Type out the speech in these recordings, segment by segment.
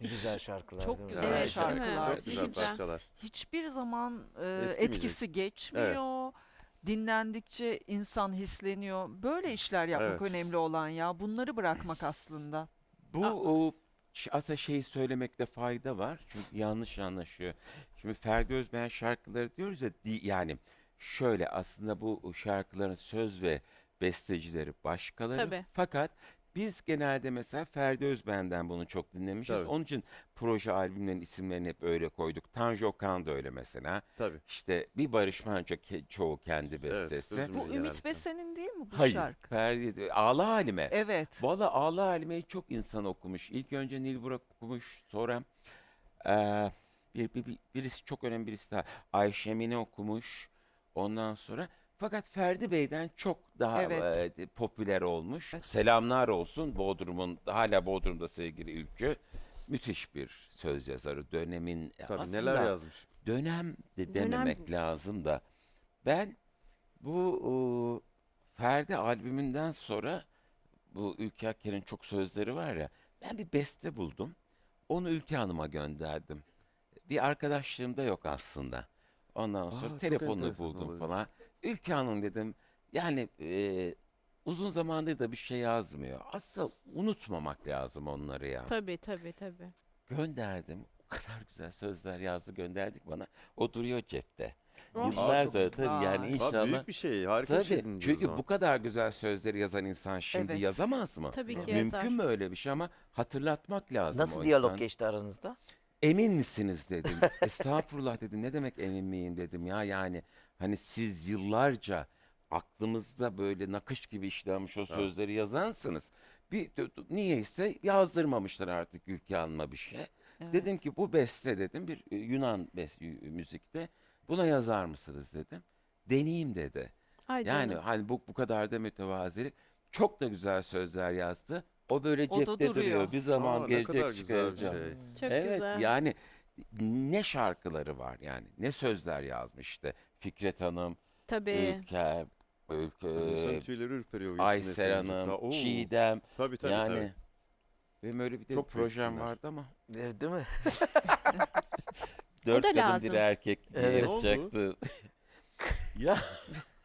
Ne güzel şarkılar Çok değil mi? güzel Evet, şarkılar. değil mi? Çok güzel Güzel. parçalar. Hiçbir zaman e, etkisi geçmiyor. Dinlendikçe insan hisleniyor. Böyle işler yapmak Evet. önemli olan ya. Bunları bırakmak aslında. Bu o, ş- aslında şeyi söylemekte fayda var. Çünkü yanlış anlaşıyor. Şimdi Ferdi Özbeğen şarkıları diyoruz ya di- yani şöyle aslında bu şarkıların söz ve bestecileri başkaları. Tabii. Fakat biz genelde mesela Ferdi Özbeğen'den bunu çok dinlemişiz. Tabii. Onun için proje albümlerin isimlerini hep öyle koyduk. Tanju Okan da öyle mesela. Tabii. İşte bir Barış Manço ke- çoğu kendi bestesi. sözüm- Bu Genelde. Ümit Besen'in değil mi bu Hayır. şarkı? Ferdi, Ağla Halime. Evet. Valla Ağla Halime'yi çok insan okumuş. İlk önce Nil Burak okumuş. Sonra eee, bir, bir- bir- birisi çok önemli birisi daha. Ayşe Mine okumuş. Ondan sonra fakat Ferdi Bey'den çok daha Evet. eee, popüler olmuş. Evet. Selamlar olsun Bodrum'un hala Bodrum'da sevgili Ülkü. Müthiş bir söz yazarı. Dönemin Tabii aslında neler yazmış. dönem de Dönem- dememek lazım da ben bu o, Ferdi albümünden sonra bu Ülke Akker'in çok sözleri var ya ben bir beste buldum. Onu Ülke Hanım'a gönderdim. Bir arkadaşlığım da yok aslında. Ondan Aa, sonra çok telefonunu enteresan buldum oluyor. falan. Ülke Hanım dedim yani e, uzun zamandır da bir şey yazmıyor. Aslında unutmamak lazım onları ya. Tabii tabii tabii. Gönderdim. O kadar güzel sözler yazdı gönderdik bana. O duruyor cepte. Oh. Yıllar çok sonra tabii yani. Aa, inşallah. büyük bir şey. Harika bir şey Tabii dinliyoruz o çünkü bu kadar güzel sözleri yazan insan şimdi Evet. yazamaz mı? Tabii ki Mümkün yazar. mü öyle bir şey ama hatırlatmak lazım Nasıl o diyalog insan. geçti aranızda? Emin misiniz dedim. Estağfurullah dedim. Ne demek emin miyim dedim ya yani hani siz yıllarca aklımızda böyle nakış gibi işlenmiş o sözleri yazansınız. Bir niyeyse yazdırmamışlar artık Ülke Hanım'a bir şey. Evet. Dedim ki bu beste dedim bir e, Yunan bes y- müzikte buna yazar mısınız dedim. Deneyeyim dedi. Ay Yani canım. hani bu bu kadar da mütevazilik. Çok da güzel sözler yazdı. O böyle O da cepte duruyor. duruyor. Bir zaman Aa, ne kadar gelecek güzel bir çıkaracağım. şey. Çok evet güzel. yani ne şarkıları var yani. Ne sözler yazmış işte. Fikret Hanım, Tabii. Ülke, İnsanın tüyleri ürperiyor. o isimleri Aysel. Hanım. Çiğdem. Tabii tabii. yani tabii. benim öyle bir de Çok projem isimler. vardı ama Evet, Değil mi? dört kadın lazım. bir erkek diye Evet. Ne oldu? yapacaktı. ya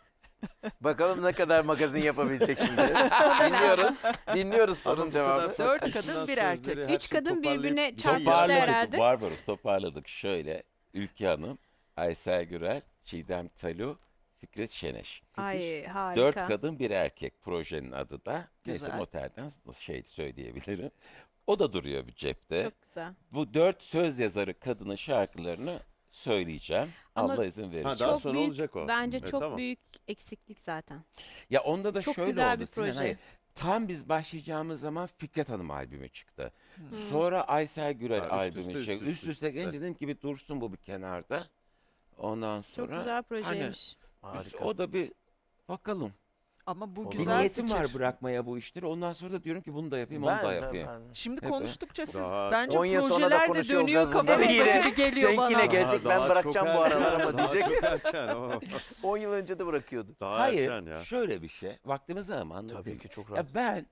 Bakalım ne kadar magazin yapabilecek şimdi. dinliyoruz. Dinliyoruz sorun cevabı. Dört kadın, bir sözleri, erkek. her Üç şeyi kadın toparlayıp birbirine bir çarpıştı yazar. herhalde. toparladık Barbaros toparladık şöyle. Ülke Hanım, Aysel Gürel, Çiğdem Talu, Fikret Şeneş. Ay harika. Dört kadın bir erkek projenin adı da. Neyse Güzel. noterden şey söyleyebilirim. O da duruyor bir cepte. Çok güzel. Bu dört söz yazarı kadının şarkılarını söyleyeceğim. Ama- Allah izin verirse. Ha, daha çok sonra büyük, olacak o. Bence Evet, çok tamam. büyük eksiklik zaten. Ya onda da Çok şöyle güzel oldu bir Sinan, proje. hayır. Tam biz başlayacağımız zaman Fikret Hanım albümü çıktı. Sonra Aysel Gürel Ha, üst albümü üste, üst çıktı. Üst üste, üste gelince evet. dedim ki bir dursun bu bir kenarda. Ondan Çok sonra güzel hani projeymiş. Harika. o da bir bakalım. Ama bu Bir Bir güzel niyetim fikir. var bırakmaya bu işleri. Ondan sonra da diyorum ki bunu da yapayım, Ben onu da yapayım. ben- Şimdi Hep- konuştukça siz Daha- bence 10 yıl sonra da projeler de konuşuyor dönüyor olacağız bunları. kafanızda Yine gibi geliyor Cenk bana. yine gelecek, ben daha bırakacağım bu aralar ama daha diyecek. Çok erken ama. 10 yıl önce de bırakıyordu. Daha Hayır, erken ya. şöyle bir şey. Vaktimiz mı anlatayım. Tabii ki çok Ya rahat. ben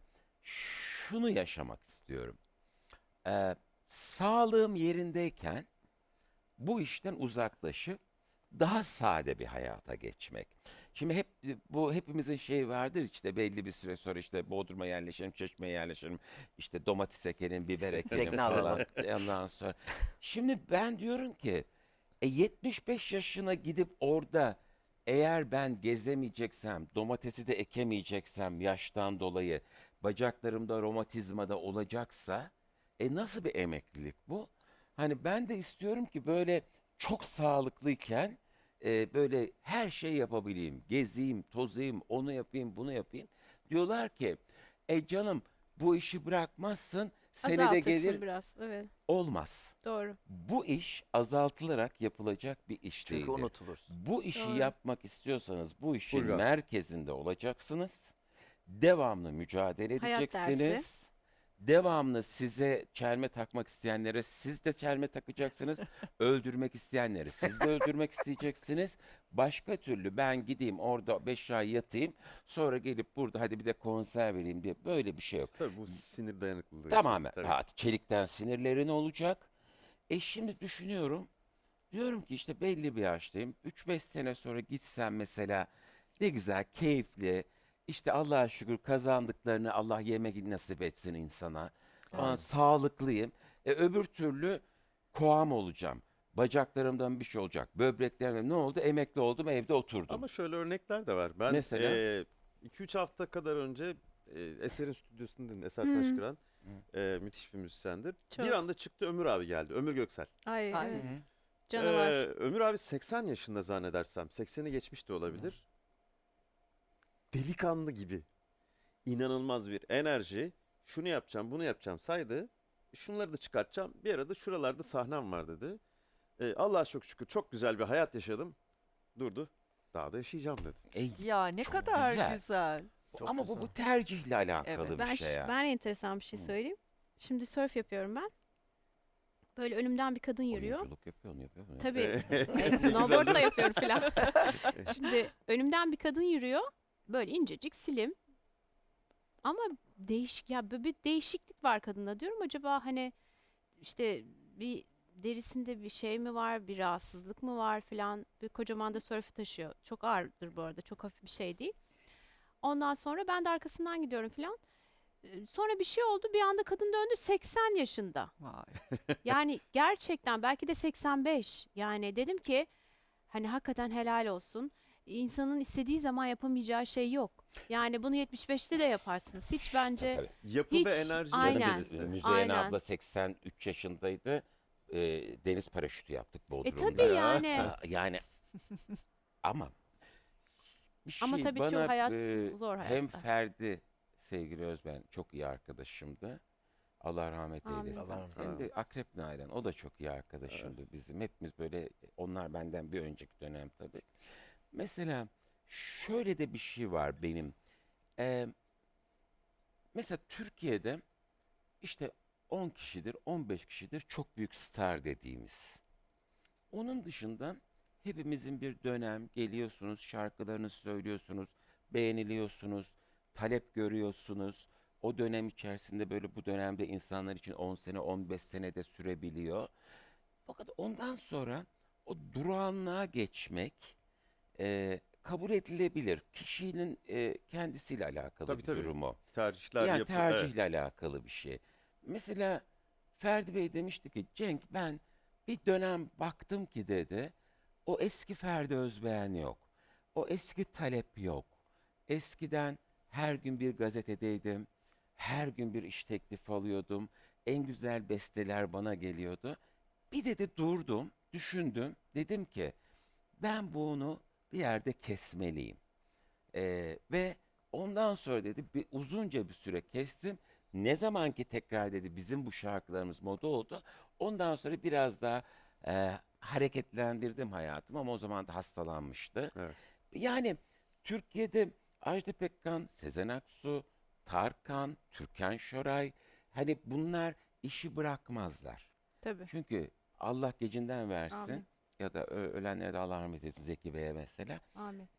şunu yaşamak istiyorum. Ee, sağlığım yerindeyken bu işten uzaklaşıp daha sade bir hayata geçmek. Şimdi hep bu hepimizin şeyi vardır işte belli bir süre sonra işte Bodrum'a yerleşelim, Çeşme'ye yerleşelim, işte domates ekelim, biber ekelim falan. alalım. Ondan sonra. Şimdi ben diyorum ki e, 75 yaşına gidip orada eğer ben gezemeyeceksem, domatesi de ekemeyeceksem yaştan dolayı bacaklarımda romatizma da olacaksa e nasıl bir emeklilik bu? Hani ben de istiyorum ki böyle çok sağlıklıyken e, böyle her şey yapabileyim. Gezeyim, tozayım, onu yapayım, bunu yapayım. Diyorlar ki e canım bu işi bırakmazsın seni de Azaltırsın gelir biraz. Evet olmaz. doğru. Bu iş azaltılarak yapılacak bir iş Çünkü değildir. unutulur. Bu işi Doğru. yapmak istiyorsanız bu işin Burgaz. merkezinde olacaksınız. Devamlı mücadele Hayat edeceksiniz. Devamlı size çelme takmak isteyenlere siz de çelme takacaksınız. öldürmek isteyenleri siz de öldürmek isteyeceksiniz. Başka türlü ben gideyim orada 5 ay yatayım sonra gelip burada hadi bir de konser vereyim diye böyle bir şey yok. Tabii bu sinir dayanıklılığı. Tamamen Tabii. rahat. Çelikten sinirlerin olacak. E şimdi düşünüyorum. Diyorum ki işte belli bir yaştayım. 3-5 sene sonra gitsem mesela ne güzel, keyifli. İşte Allah'a şükür kazandıklarını Allah yemek nasip etsin insana. Aa, sağlıklıyım. E öbür türlü koam olacağım. Bacaklarımdan bir şey olacak. Böbreklerimden ne oldu? Emekli oldum evde oturdum. Ama şöyle örnekler de var. Ben Mesela? 2-3 hafta kadar önce e, Eser'in stüdyosundaydım. Eser Hı. Taşkıran. E, müthiş bir müzisyendir. Çok. Bir anda çıktı Ömür abi geldi. Ömür Göksel. Ay, Ay. evet. Canavar. Ee, Ömür abi 80 yaşında zannedersem. 80'i geçmiş de olabilir. Delikanlı gibi. İnanılmaz bir enerji. Şunu yapacağım, bunu yapacağım saydı. Şunları da çıkartacağım. Bir arada şuralarda sahnem var dedi. Ee, Allah'a çok şükür çok güzel bir hayat yaşadım. Durdu. Daha da yaşayacağım dedi. E, Ya ne Çok kadar güzel. güzel. Çok ama bu, güzel. bu tercihle alakalı Evet. bir Ben, şey ya. ben enteresan bir şey Hı. söyleyeyim. Şimdi surf yapıyorum ben. Böyle önümden bir kadın yürüyor. Oyunculuk yapıyor mu yapıyor mu? Tabii. E, snowboard da yapıyorum filan. Şimdi önümden bir kadın yürüyor. Böyle incecik silim. Ama değişik ya bir değişiklik var kadında. Diyorum acaba hani işte bir derisinde bir şey mi var, bir rahatsızlık mı var filan. Bir kocaman da sörfü taşıyor. Çok ağırdır bu arada. Çok hafif bir şey değil. Ondan sonra ben de arkasından gidiyorum filan. Sonra bir şey oldu. Bir anda kadın döndü 80 yaşında. Vay. Yani gerçekten belki de 85. Yani dedim ki hani hakikaten helal olsun. İnsanın istediği zaman yapamayacağı şey yok. Yani bunu 75'te de yaparsınız. Hiç bence Tabii. Yapı Hiç, ve enerji aynen. meselesi. Müzeyyen Aynen. abla 83 yaşındaydı. Ee, deniz paraşütü yaptık e Bodrum'da. tabii yani. Ha, yani ama bir şey Ama tabii bana çok hayat e, zor hem hayatta. Ferdi sevgili Özben çok iyi arkadaşımdı. Allah rahmet Amin. eylesin. Allah rahmet Hem de eylesin. Akrep Nalan o da çok iyi arkadaşımdı bizim. Hepimiz böyle onlar benden bir önceki dönem tabii. Mesela şöyle de bir şey var benim. Ee, mesela Türkiye'de işte 10 kişidir, 15 kişidir çok büyük star dediğimiz. Onun dışında hepimizin bir dönem geliyorsunuz, şarkılarınızı söylüyorsunuz, beğeniliyorsunuz, talep görüyorsunuz. O dönem içerisinde böyle bu dönemde insanlar için 10 sene, 15 sene de sürebiliyor. Fakat ondan sonra o durağanlığa geçmek e, kabul edilebilir. Kişinin e, kendisiyle alakalı Tabii, bir tabii. durum o. Tercihler Yani yapı. tercihle alakalı bir şey. Mesela Ferdi Bey demişti ki Cenk ben bir dönem baktım ki dedi o eski Ferdi Özbeğen yok. O eski talep yok. Eskiden her gün bir gazetedeydim. Her gün bir iş teklifi alıyordum. En güzel besteler bana geliyordu. Bir dedi durdum, düşündüm. Dedim ki ben bunu bir yerde kesmeliyim. Ee, ve ondan sonra dedi bir uzunca bir süre kestim. Ne zaman ki tekrar dedi bizim bu şarkılarımız moda oldu. Ondan sonra biraz daha e, hareketlendirdim hayatımı ama o zaman da hastalanmıştı. Evet. Yani Türkiye'de Ajda Pekkan, Sezen Aksu, Tarkan, Türkan Şoray hani bunlar işi bırakmazlar. tabii. Çünkü Allah gecinden versin Amin. Ya da ölenlere de Allah rahmet etsin Zeki Bey'e mesela. Amin.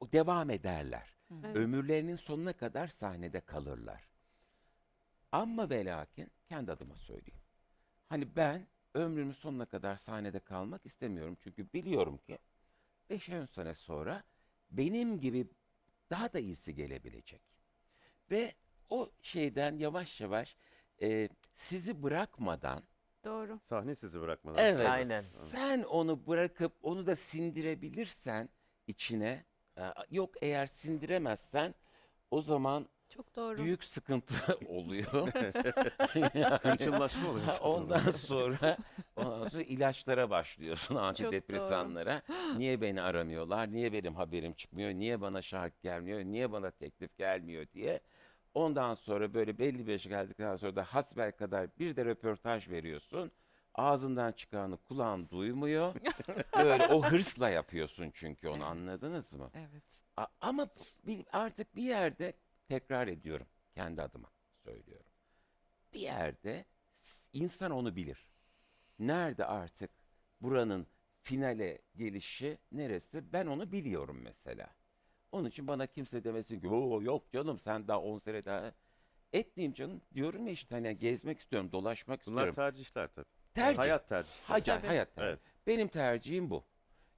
O devam ederler. Evet. Ömürlerinin sonuna kadar sahnede kalırlar. Ama ve lakin kendi adıma söyleyeyim. Hani ben ömrümün sonuna kadar sahnede kalmak istemiyorum. Çünkü biliyorum ki 5-10 sene sonra benim gibi daha da iyisi gelebilecek. Ve o şeyden yavaş yavaş e, sizi bırakmadan Doğru. Sahne sizi bırakmadan. Evet. Aynen. Sen onu bırakıp onu da sindirebilirsen içine e, yok eğer sindiremezsen o zaman Çok doğru. büyük sıkıntı oluyor. Hırçınlaşma oluyor. ondan sonra ondan sonra ilaçlara başlıyorsun antidepresanlara. Niye beni aramıyorlar? Niye benim haberim çıkmıyor? Niye bana şarkı gelmiyor? Niye bana teklif gelmiyor diye. Ondan sonra böyle belli bir yaşa geldikten sonra da hasbel kadar bir de röportaj veriyorsun. Ağzından çıkanı kulağın duymuyor. Böyle o hırsla yapıyorsun çünkü onu anladınız mı? Evet. A- ama bir, artık bir yerde tekrar ediyorum kendi adıma söylüyorum. bir yerde insan onu bilir. Nerede artık buranın finale gelişi neresi ben onu biliyorum mesela. Onun için bana kimse demesin ki "Oo, yok canım sen daha 10 sene daha etmeyeyim canım diyorum ya işte hani gezmek istiyorum dolaşmak Bunlar istiyorum. tercihler tabii. Tercih. Hayat tercihi. Haca, Tabii. hayat tercih. Evet. Benim tercihim bu.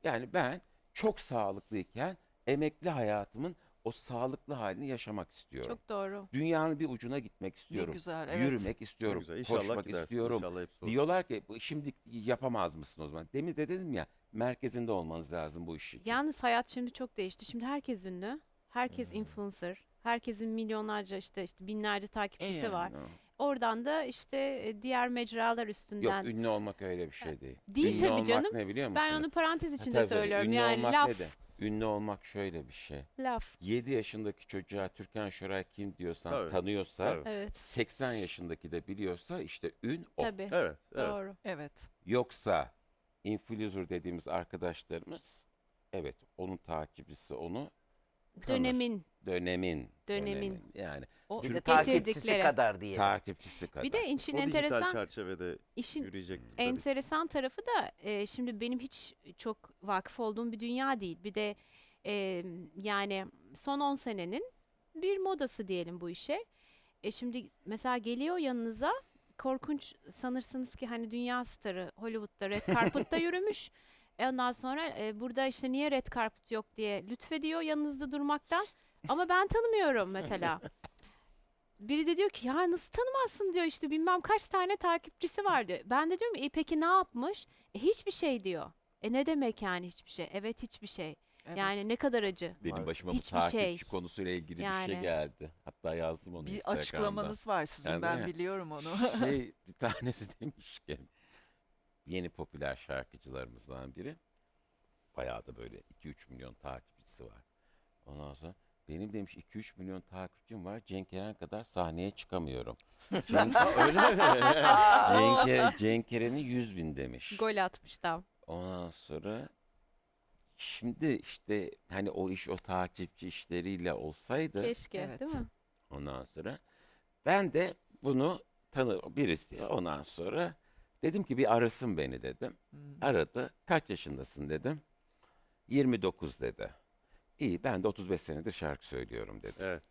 Yani ben çok sağlıklıyken emekli hayatımın o sağlıklı halini yaşamak istiyorum. Çok doğru. Dünyanın bir ucuna gitmek Ne istiyorum. güzel. Evet. Yürümek Çok istiyorum. güzel. İnşallah Koşmak gidersin. istiyorum. İnşallah hepsi olur. Diyorlar ki "Bu şimdi yapamaz mısın o zaman? Demin de dedim ya merkezinde olmanız lazım bu iş için. Yalnız hayat şimdi çok değişti. Şimdi herkes ünlü. Herkes influencer. Herkesin milyonlarca işte, işte binlerce E takipçisi yani var. o. Oradan da işte e, diğer mecralar Yok üstünden. ünlü olmak öyle bir şey değil. Değil ünlü tabii olmak canım. ne biliyor musun? ben onu parantez Ha, içinde tabii, söylüyorum. ünlü yani olmak laf. ne de? Ünlü olmak şöyle bir şey. Laf. 7 yaşındaki çocuğa Türkan Şoray kim diyorsan Tabii, tanıyorsa tabii. Evet. 80 yaşındaki de biliyorsa işte ün o. Tabii. Evet, evet. Doğru. Evet. Yoksa influencer dediğimiz arkadaşlarımız evet onun takipçisi onu tanır. Dönemin. dönemin Dönemin. yani O Bir de takipçisi getirdikleri. kadar diye. takipçisi kadar. Bir de işin O dijital enteresan çerçevede işin yürüyecek. tabii. enteresan tarafı da e, şimdi benim hiç çok vakıf olduğum bir dünya değil. Bir de e, yani son 10 senenin bir modası diyelim bu işe. E şimdi mesela geliyor yanınıza korkunç sanırsınız ki hani dünya starı Hollywood'da red carpet'ta yürümüş. E ondan sonra e, burada işte niye red carpet yok diye lütfediyor yanınızda durmaktan. Ama ben tanımıyorum mesela. Biri de diyor ki ya nasıl tanımazsın diyor işte bilmem kaç tane takipçisi var diyor. Ben de diyorum e peki ne yapmış? E hiçbir şey diyor. E ne demek yani hiçbir şey? Evet hiçbir şey. Evet. Yani ne kadar acı. Benim başıma bu Hiçbir takipçi şey. konusuyla ilgili bir Yani. şey geldi. Hatta yazdım onu bir Instagram'da. açıklamanız var sizin Yani ben değil mi? biliyorum onu. şey bir tanesi demiş ki yeni popüler şarkıcılarımızdan biri bayağı da böyle 2-3 milyon takipçisi var. Ondan sonra benim demiş 2-3 milyon takipçim var. Cenk Eren kadar sahneye çıkamıyorum. Cenk, öyle mi? Cenk, Eren- Cenk Eren'in 100 bin demiş. Gol atmış tam. Ondan sonra şimdi işte hani o iş o takipçi işleriyle olsaydı Keşke Evet. değil mi? Ondan sonra ben de bunu tanı birisi ondan sonra dedim ki bir arasın beni dedim. Hmm. Aradı. Kaç yaşındasın dedim. 29 dedi. İyi ben de 35 senedir şarkı söylüyorum dedi. Evet.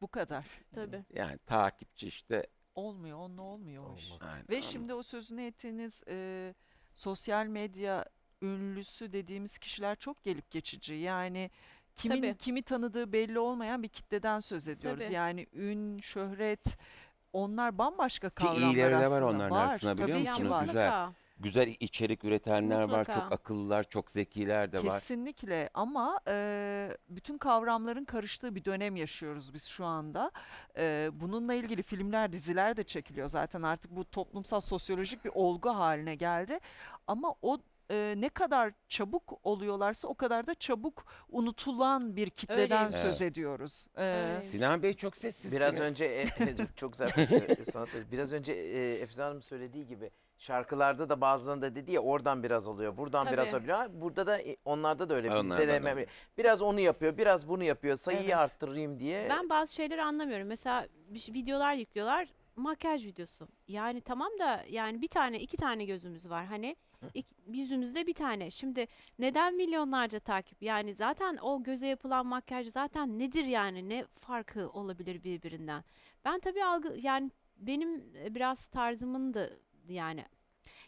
Bu kadar. Tabii. Yani takipçi işte. Olmuyor, onunla olmuyor o iş. Olmaz. Aynen, Ve ama şimdi o sözünü ettiğiniz e, sosyal medya ünlüsü dediğimiz kişiler çok gelip geçici. Yani kimin Tabii. kimi tanıdığı belli olmayan bir kitleden söz ediyoruz. Tabii. Yani ün, şöhret onlar bambaşka Ki kavramlar iyileri de var aslında. onların var, arasında biliyor tabii ki musunuz? var. Güzel. güzel içerik üretenler var, Mutlaka. çok akıllılar, çok zekiler de var. Kesinlikle ama e, bütün kavramların karıştığı bir dönem yaşıyoruz biz şu anda. E, bununla ilgili filmler, diziler de çekiliyor zaten artık bu toplumsal sosyolojik bir olgu haline geldi. Ama o e, ne kadar çabuk oluyorlarsa o kadar da çabuk unutulan bir kitleden Öyleymiş. söz ediyoruz. E. Sinan Bey çok sessizsiniz. Biraz önce e, çok güzel Sonat Bey. Biraz önce e, Efize Hanım söylediği gibi şarkılarda da bazılarında dedi ya oradan biraz alıyor, buradan biraz Tabii. alıyor. Ha, Burada da e, onlarda da öyle. Bizde de da hemen biraz onu yapıyor, biraz bunu yapıyor. Sayıyı Evet. arttırayım diye. Ben bazı şeyleri anlamıyorum. Mesela bir şey- videolar yüklüyorlar. Makyaj videosu. Yani tamam da yani bir tane iki tane gözümüz var. Hani iki- yüzümüzde bir tane. Şimdi neden milyonlarca takip? Yani zaten o göze yapılan makyaj zaten nedir yani? Ne farkı olabilir birbirinden? Ben tabii algı yani benim e, biraz tarzımın da yani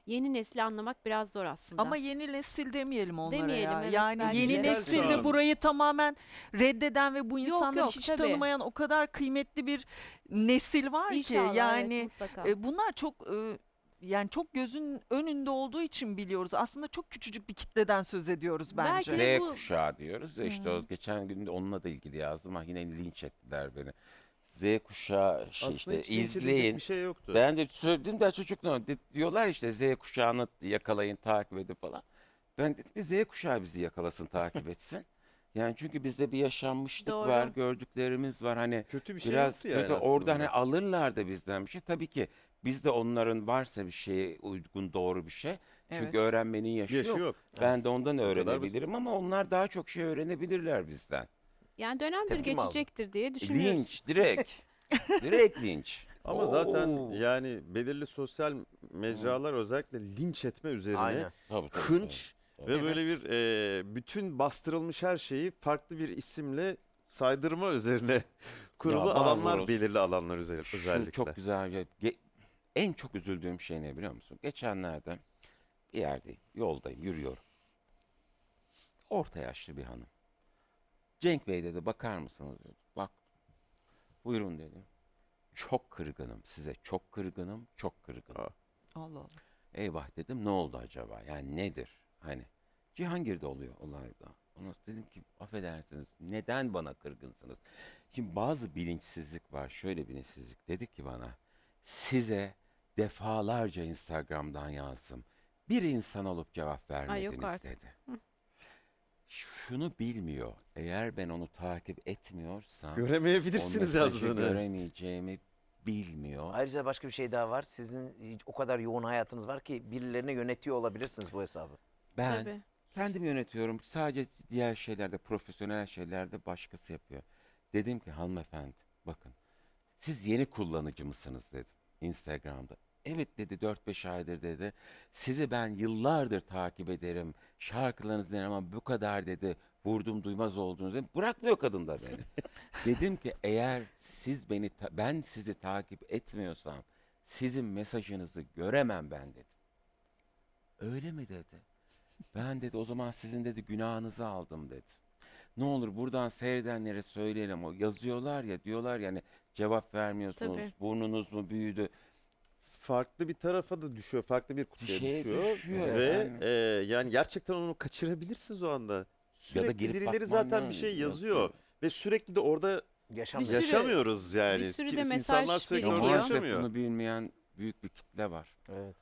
yeni nesli anlamak biraz zor aslında. Ama yeni nesil demeyelim onlara Demeyelim, ya. evet, yani belki yeni de. nesil de burayı tamamen reddeden ve bu insanları yok, hiç tabii. tanımayan o kadar kıymetli bir nesil var İnşallah, ki evet, yani mutlaka. e, bunlar çok e, yani çok gözün önünde olduğu için biliyoruz. Aslında çok küçücük bir kitleden söz ediyoruz Belki bence. de Z bu- kuşağı diyoruz ya işte o Hı. geçen gün de onunla da ilgili yazdım. Ah yine linç ettiler beni. Z kuşağı şey Aslında işte hiç izleyin. bir şey yoktu. Ben de söyledim de çocuklar de- diyorlar işte Z kuşağını yakalayın takip edin falan. Ben dedim bir Z kuşağı bizi yakalasın takip etsin. Yani çünkü bizde bir yaşanmışlık Doğru. var, gördüklerimiz var. Hani Kötü bir şey biraz yoktu yani kötü aslında orada hani alırlar da bizden bir şey. Tabii ki biz de onların varsa bir şeye uygun doğru bir şey. Çünkü Evet. öğrenmenin yaşı, Yaşı yok. yok. Ben de ondan öğrenebilirim ama onlar daha çok şey öğrenebilirler bizden. Yani dönemdir Tepki mi aldın? geçecektir diye düşünüyoruz. Linç direkt. direkt linç. Ama zaten Oo. yani belirli sosyal mecralar özellikle linç etme üzerine Aynen. Tabii, tabii, hınç ve böyle bir e, bütün bastırılmış her şeyi farklı bir isimle saydırma üzerine kurulu Ya alanlar Barbaros, belirli alanlar üzerine Şu özellikle. çok güzel. bir- ge- en çok üzüldüğüm şey ne biliyor musun? Geçenlerde bir yerdeyim, yoldayım, yürüyorum. Orta yaşlı bir hanım. Cenk Bey dedi bakar mısınız dedi. Bak. Buyurun dedim. Çok kırgınım size. Çok kırgınım. Çok kırgınım. Aa. Allah Allah. Eyvah dedim ne oldu acaba? Yani nedir? Hani Cihangir'de oluyor olayda. Ona dedim ki affedersiniz neden bana kırgınsınız? Şimdi bazı bilinçsizlik var. Şöyle bilinçsizlik. Dedi ki bana size defalarca Instagram'dan yazdım. Bir insan olup cevap vermediniz artık. dedi. Şunu bilmiyor. Eğer ben onu takip etmiyorsam o Göremeyebilirsiniz mesajı yazdığını. göremeyeceğimi bilmiyor. Ayrıca başka bir şey daha var. Sizin o kadar yoğun hayatınız var ki birilerine yönetiyor olabilirsiniz bu hesabı. Ben Tabii. Kendim yönetiyorum. Sadece diğer şeylerde, profesyonel şeylerde başkası yapıyor. Dedim ki hanımefendi bakın siz yeni kullanıcı mısınız dedim Instagram'da. Evet dedi 4-5 aydır dedi. Sizi ben yıllardır takip ederim. Şarkılarınızı dinlerim ama bu kadar dedi. Vurdum duymaz oldunuz. dedi. Bırakmıyor kadın da beni. dedim ki eğer siz beni ben sizi takip etmiyorsam sizin mesajınızı göremem ben dedim. Öyle mi dedi. Ben dedi o zaman sizin dedi günahınızı aldım dedi. Ne olur buradan seyredenlere söyleyelim. O yazıyorlar ya diyorlar yani cevap vermiyorsunuz. Tabii. Burnunuz mu büyüdü? Farklı bir tarafa da düşüyor. Farklı bir kutuya şeye düşüyor. düşüyor Ve yani. e, yani gerçekten onu kaçırabilirsiniz o anda. Sürekli girip birileri bakman zaten bir lazım. şey yazıyor. Ve sürekli de orada Yaşam Bir sürü- yaşamıyoruz yani. bir sürü de Kimse- mesaj insanlar sürekli orada Maalesef yaşamıyor. bunu bilmeyen büyük bir kitle var. Evet.